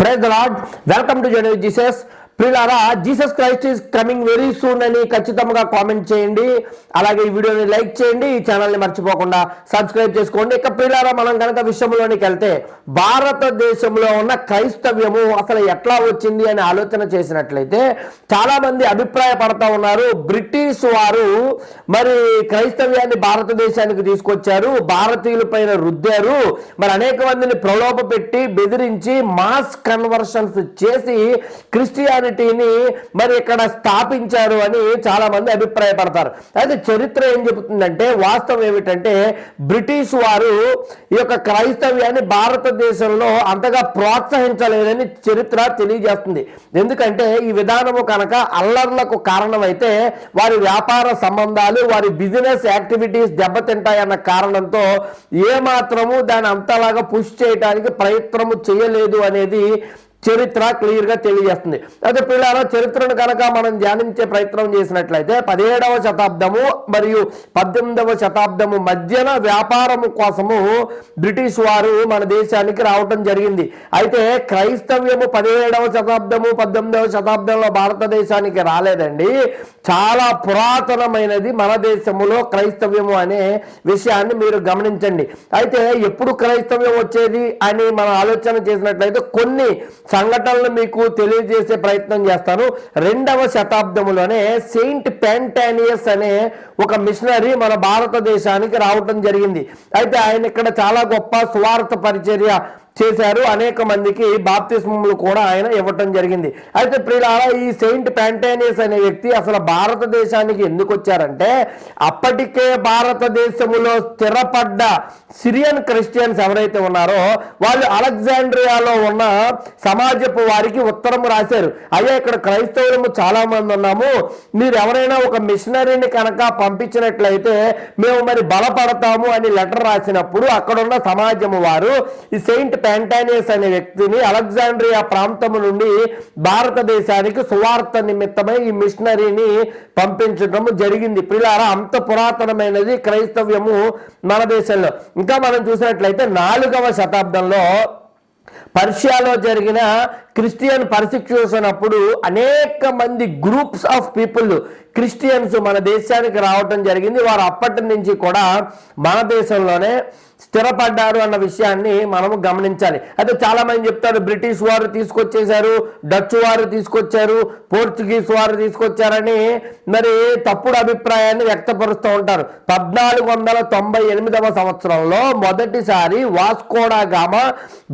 praise lord welcome to general Jesus ప్రిలారా Jesus Christ is coming very soon అని ఖచ్చితంగా comment చేయండి. అలాగే ఈ వీడియోని లైక్ చేయండి. ఈ ఛానల్ని మర్చిపోకుండా సబ్స్క్రైబ్ చేసుకోండి. ఇక ప్రిలారా మనం కనుక విషయంలోనికి వెళ్తే భారతదేశంలో ఉన్న క్రైస్తవ్యము అసలు ఎట్లా వచ్చింది అని ఆలోచన చేసినట్లయితే చాలా మంది అభిప్రాయపడతా ఉన్నారు. బ్రిటిష్ వారు మరి క్రైస్తవ్యాన్ని భారతదేశానికి తీసుకొచ్చారు. భారతీయుల పైన రుద్దారు. మరి అనేక మందిని ప్రలోభ పెట్టి బెదిరించి మాస్ కన్వర్షన్స్ చేసి క్రిస్టియానిటీని మరి ఇక్కడ స్థాపించారు అని చాలా మంది అభిప్రాయపడతారు. అయితే చరిత్ర ఏం చెబుతుందంటే వాస్తవం ఏమిటంటే బ్రిటిష్ వారు ఈ యొక్క క్రైస్తవ్యాన్ని భారతదేశంలో అంతగా ప్రోత్సహించలేదని చరిత్ర తెలియజేస్తుంది. ఎందుకంటే ఈ విధానము కనుక అల్లర్లకు కారణమైతే వారి వ్యాపార సంబంధాలు వారి బిజినెస్ యాక్టివిటీస్ దెబ్బతింటాయన్న కారణంతో ఏ మాత్రము దాని అంతలాగా పుష్ చేయడానికి ప్రయత్నము చేయలేదు అనేది చరిత్ర క్లియర్గా తెలియజేస్తుంది. అయితే పిల్లల చరిత్రను కనుక మనం ధ్యానించే ప్రయత్నం చేసినట్లయితే పదిహేడవ శతాబ్దము మరియు పద్దెనిమిదవ శతాబ్దము మధ్యన వ్యాపారము కోసము బ్రిటిష్ వారు మన దేశానికి రావటం జరిగింది. అయితే క్రైస్తవ్యము పదిహేడవ శతాబ్దము పద్దెనిమిదవ శతాబ్దంలో భారతదేశానికి రాలేదండి. చాలా పురాతనమైనది మన దేశములో క్రైస్తవ్యము అనే విషయాన్ని మీరు గమనించండి. అయితే ఎప్పుడు క్రైస్తవ్యం వచ్చేది అని మనం ఆలోచన చేసినట్లయితే కొన్ని సంఘటనలు మీకు తెలియజేసే ప్రయత్నం చేస్తాను. రెండవ శతాబ్దంలోనే సెయింట్ పెంటానియస్ అనే ఒక మిషనరీ మన భారతదేశానికి రావటం జరిగింది. అయితే ఆయన ఇక్కడ చాలా గొప్ప స్వార్థ పరిచర్య చేశారు. అనేక మందికి బాప్తిస్మములు కూడా ఆయన ఇవ్వటం జరిగింది. అయితే ప్రియులారా ఈ సెయింట్ ప్యాంటానియస్ అనే వ్యక్తి అసలు భారతదేశానికి ఎందుకు వచ్చారంటే అప్పటికే భారతదేశంలో స్థిరపడ్డ సిరియన్ క్రిస్టియన్స్ ఎవరైతే ఉన్నారో వాళ్ళు అలెగ్జాండ్రియాలో ఉన్న సమాజపు వారికి ఉత్తరం రాశారు. అయ్యా ఇక్కడ క్రైస్తవులము చాలా మంది ఉన్నాము. మీరు ఎవరైనా ఒక మిషనరీని కనుక పంపించినట్లయితే మేము మరి బలపడతాము అని లెటర్ రాసినప్పుడు అక్కడున్న సమాజము వారు ఈ సెయింట్ ప్యాంటానియస్ అనే వ్యక్తిని అలెగ్జాండ్రియా ప్రాంతము నుండి భారతదేశానికి సువార్త నిమిత్తమై ఈ మిషనరీని పంపించడం జరిగింది. పిల్లారా అంత పురాతనమైనది క్రైస్తవ్యము మన దేశంలో. ఇంకా మనం చూసినట్లయితే నాలుగవ శతాబ్దంలో పర్షియాలో జరిగిన క్రిస్టియన్ పర్సిక్యూషన్ అప్పుడు అనేక మంది గ్రూప్స్ ఆఫ్ పీపుల్ క్రిస్టియన్స్ మన దేశానికి రావటం జరిగింది. వారు అప్పటి నుంచి కూడా మన దేశంలోనే స్థిరపడ్డారు అన్న విషయాన్ని మనము గమనించాలి. అయితే చాలా మంది చెప్తారు బ్రిటిష్ వారు తీసుకొచ్చేశారు డచ్ వారు తీసుకొచ్చారు పోర్చుగీస్ వారు తీసుకొచ్చారని మరి తప్పుడు అభిప్రాయాన్ని వ్యక్తపరుస్తూ ఉంటారు. పద్నాలుగు వందల తొంభై ఎనిమిదవ సంవత్సరంలో మొదటిసారి వాస్కోడా గామా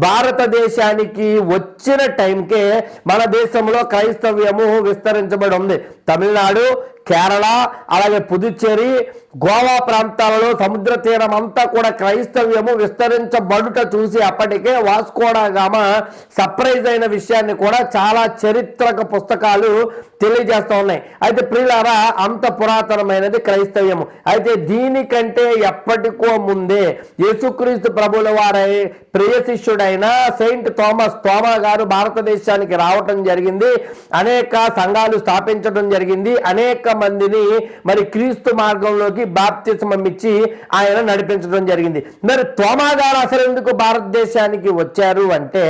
భారతదేశానికి వచ్చిన టైంకే మన దేశంలో క్రైస్తవ్యము విస్తరించబడి ఉంది. తమిళనాడు కేరళ అలాగే పుదుచ్చేరి గోవా ప్రాంతాలలో సముద్ర తీరం అంతా కూడా క్రైస్తవ్యము విస్తరించబడుట చూసి అప్పటికే వాస్కోడాగామ సర్ప్రైజ్ అయిన విషయాన్ని కూడా చాలా చరిత్రక పుస్తకాలు తెలియజేస్తూ ఉన్నాయి. అయితే ప్రియులారా అంత పురాతనమైనది క్రైస్తవ్యము. అయితే దీనికంటే ఎప్పటికో ముందే యేసుక్రీస్తు ప్రభుల వారై ప్రియ శిష్యుడైన సెయింట్ థామస్ థోమా గారు భారతదేశానికి రావటం జరిగింది. అనేక సంఘాలు స్థాపించడం జరిగింది. అనేక మందిని మరి క్రీస్తు మార్గంలోకి బాప్తిస్మం ఇచ్చి ఆయన నడిపించడం జరిగింది. మరి థోమా గారు అసలు ఎందుకు భారతదేశానికి వచ్చారు అంటే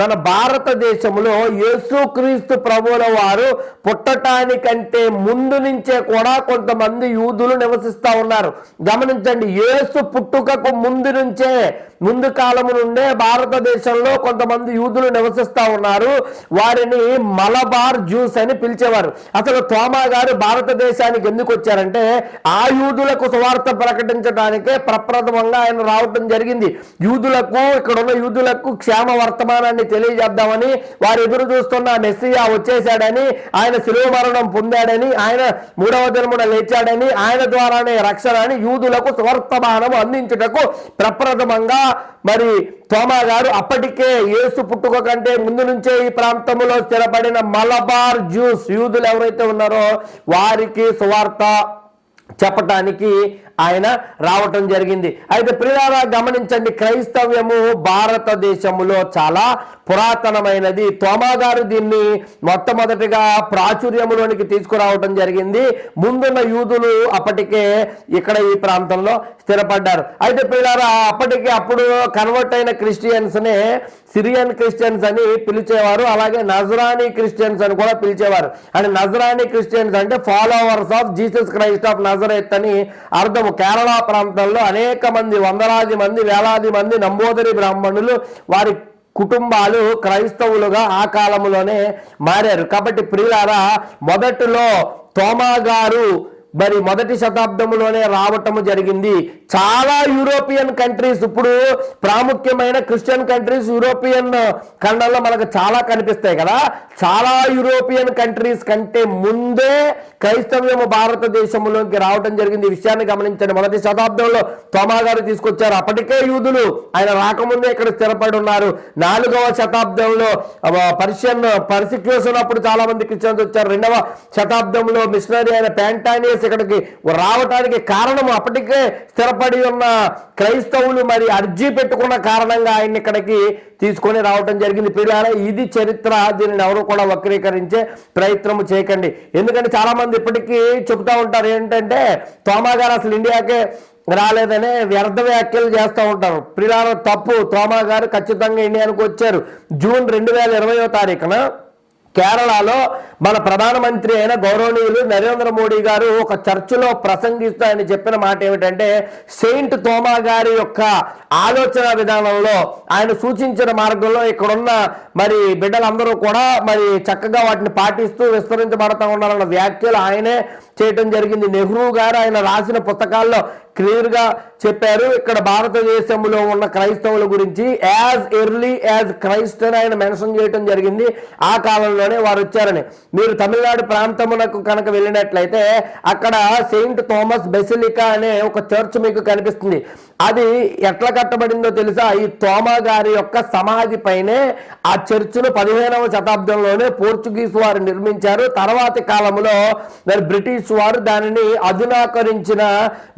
మన భారతదేశంలో యేసుక్రీస్తు ప్రభువుల వారు పుట్టటానికంటే ముందు నుంచే కూడా కొంతమంది యూదులు నివసిస్తా ఉన్నారు. గమనించండి యేసు పుట్టుకకు ముందు నుంచే ముందు కాలము నుండే భారతదేశంలో కొంతమంది యూదులు నివసిస్తా ఉన్నారు. వారిని మలబార్ జ్యూస్ అని పిలిచేవారు. అసలు తోమా గారు భారతదేశానికి ఎందుకు వచ్చారంటే ఆ యూదులకు సువార్త ప్రకటించడానికే ప్రప్రథమంగా ఆయన రావటం జరిగింది. యూదులకు ఇక్కడ ఉన్న యూదులకు క్షేమ వర్తమానాన్ని తెలియజేద్దామని వారు ఎదురు చూస్తున్న మెస్సియా వచ్చేశాడని ఆయన శిలువ మరణం పొందాడని ఆయన మూడవ దినమున లేచాడని ఆయన ద్వారానే రక్షణ అని యూదులకు సువర్తమానము అందించుటకు ప్రప్రథమంగా మరి తోమా గారు అప్పటికే ఏసు పుట్టుక కంటే ముందు నుంచే ఈ ప్రాంతంలో స్థిరపడిన మలబార్ జ్యూస్ యూదులు ఎవరైతే ఉన్నారో వారికి సువార్త చెప్పటానికి ఆయన రావటం జరిగింది. అయితే ప్రియారా గమనించండి క్రైస్తవ్యము భారతదేశములో చాలా పురాతనమైనది. తోమా గారు దీన్ని మొట్టమొదటిగా ప్రాచుర్యములోనికి తీసుకురావటం జరిగింది. ముందున్న యూదులు అప్పటికే ఇక్కడ ఈ ప్రాంతంలో స్థిరపడ్డారు. అయితే ప్రియారా అప్పటికి అప్పుడు కన్వర్ట్ అయిన క్రిస్టియన్స్ నే సిరియన్ క్రిస్టియన్స్ అని పిలిచేవారు. అలాగే నజరానీ క్రిస్టియన్స్ అని కూడా పిలిచేవారు. అండ్ నజరానీ క్రిస్టియన్స్ అంటే followers of Jesus Christ of Nazareth అని అర్థం కేరళ ప్రాంతంలో అనేక మంది వందలాది మంది వేలాది మంది నంబోదరి బ్రాహ్మణులు వారి కుటుంబాలు క్రైస్తవులుగా ఆ కాలంలోనే మారారు. కాబట్టి ప్రియులారా మొదటిలో తోమా గారు మరి మొదటి శతాబ్దంలోనే రావటము జరిగింది. చాలా యూరోపియన్ కంట్రీస్ ఇప్పుడు ప్రాముఖ్యమైన క్రిస్టియన్ కంట్రీస్ యూరోపియన్ ఖండంలో మనకు చాలా కనిపిస్తాయి కదా. చాలా యూరోపియన్ కంట్రీస్ కంటే ముందే క్రైస్తవ్యము భారతదేశంలోకి రావటం జరిగింది. ఈ విషయాన్ని గమనించండి. మొదటి శతాబ్దంలో తోమా గారు తీసుకొచ్చారు. అప్పటికే యూదులు ఆయన రాకముందే ఇక్కడ స్థిరపడి ఉన్నారు. నాలుగవ శతాబ్దంలో పర్షియన్ పర్సిక్యూషన్ అప్పుడు చాలా మంది క్రిస్టియన్స్ వచ్చారు. రెండవ శతాబ్దంలో మిషనరీ అయిన ప్యాంటానియస్ ఇక్కడికి రావటానికి కారణం అప్పటికే స్థిరపడి ఉన్న క్రైస్తవులు మరి అర్జీ పెట్టుకున్న కారణంగా ఆయన ఇక్కడికి తీసుకొని రావటం జరిగింది. పిల్లల ఇది చరిత్ర. దీనిని ఎవరు కూడా వక్రీకరించే ప్రయత్నం చేయకండి. ఎందుకంటే చాలా మంది ఇప్పటికీ చెబుతా ఉంటారు ఏంటంటే తోమా గారు అసలు ఇండియాకే రాలేదనే వ్యర్థ వ్యాఖ్యలు చేస్తూ ఉంటారు. ప్రిలాల తప్పు. తోమా గారు ఖచ్చితంగా ఇండియానికి వచ్చారు. జూన్ రెండు వేల ఇరవయో తారీఖున కేరళలో మన ప్రధానమంత్రి అయిన గౌరవనీయులు నరేంద్ర మోడీ గారు ఒక చర్చిలో ప్రసంగిస్తూ ఆయన చెప్పిన మాట ఏమిటంటే సెయింట్ తోమా గారి యొక్క ఆలోచన విధానంలో ఆయన సూచించిన మార్గంలో ఇక్కడున్న మరి బిడ్డలందరూ కూడా మరి చక్కగా వాటిని పాటిస్తూ విస్తరించబడతా ఉన్నారన్న వ్యాఖ్యలు ఆయనే చేయటం జరిగింది. నెహ్రూ గారు ఆయన రాసిన పుస్తకాల్లో క్లియర్గా చెప్పారు. ఇక్కడ భారతదేశంలో ఉన్న క్రైస్తవుల గురించి యాజ్ ఎర్లీ యాజ్ క్రైస్ట్ అని ఆయన మెన్షన్ చేయడం జరిగింది. ఆ కాలంలోనే వారు వచ్చారని. మీరు తమిళనాడు ప్రాంతమునకు కనుక వెళ్ళినట్లయితే అక్కడ సెయింట్ థామస్ బెసిలికా అనే ఒక చర్చ్ మీకు కనిపిస్తుంది. అది ఎట్లా కట్టబడిందో తెలుసా? ఈ తోమా గారి యొక్క సమాధి పైనే ఆ చర్చ్ను పదిహేనవ శతాబ్దంలోనే పోర్చుగీస్ వారు నిర్మించారు. తర్వాతి కాలంలో మరి బ్రిటిష్ వారు దానిని అధునాకరించిన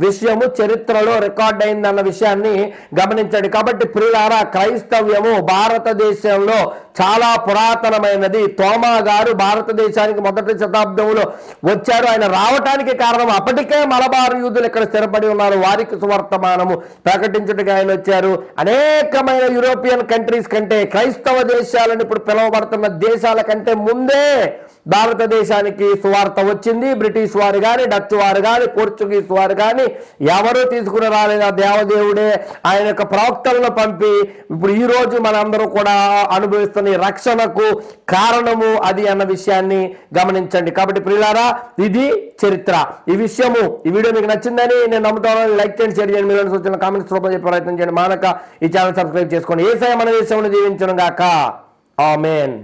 విషయము చరిత్రలో రికార్డ్ అయిందన్న విషయాన్ని గమనించండి. కాబట్టి ప్రియులారా క్రైస్తవ్యము భారతదేశంలో చాలా పురాతనమైనది. తోమా గారు భారతదేశానికి మొదటి శతాబ్దంలో వచ్చారు. ఆయన రావటానికి కారణం అప్పటికే మలబారు యూదులు ఇక్కడ స్థిరపడి ఉన్నారు. వారికి సువర్తమానము ప్రకటించడానికి ఆయన వచ్చారు. అనేకమైన యూరోపియన్ కంట్రీస్ కంటే క్రైస్తవ దేశాలను ఇప్పుడు పిలువబడుతున్న దేశాల కంటే ముందే భారతదేశానికి సువార్త వచ్చింది. బ్రిటిష్ వారు కానీ డచ్ వారు కానీ పోర్చుగీస్ వారు కానీ ఎవరు తీసుకుని రాలేదు ఆ దేవదేవుడే ఆయన యొక్క ప్రవక్తలను పంపి ఇప్పుడు ఈ రోజు మనందరూ కూడా అనుభవిస్తున్న ఈ రక్షణకు కారణము అది అన్న విషయాన్ని గమనించండి. కాబట్టి ప్రియులారా ఇది చరిత్ర. ఈ విషయము ఈ వీడియో మీకు నచ్చిందని నేను నమ్ముతాను. లైక్ చేయండి షేర్ చేయండి. మీరు వచ్చిన కామెంట్స్ రూపంలో చెప్పే ప్రయత్నం చేయండి. మానక ఈ ఛానల్ సబ్స్క్రైబ్ చేసుకోండి ఏ మన దేశంలో జీవించడం గాక. ఆమెన్.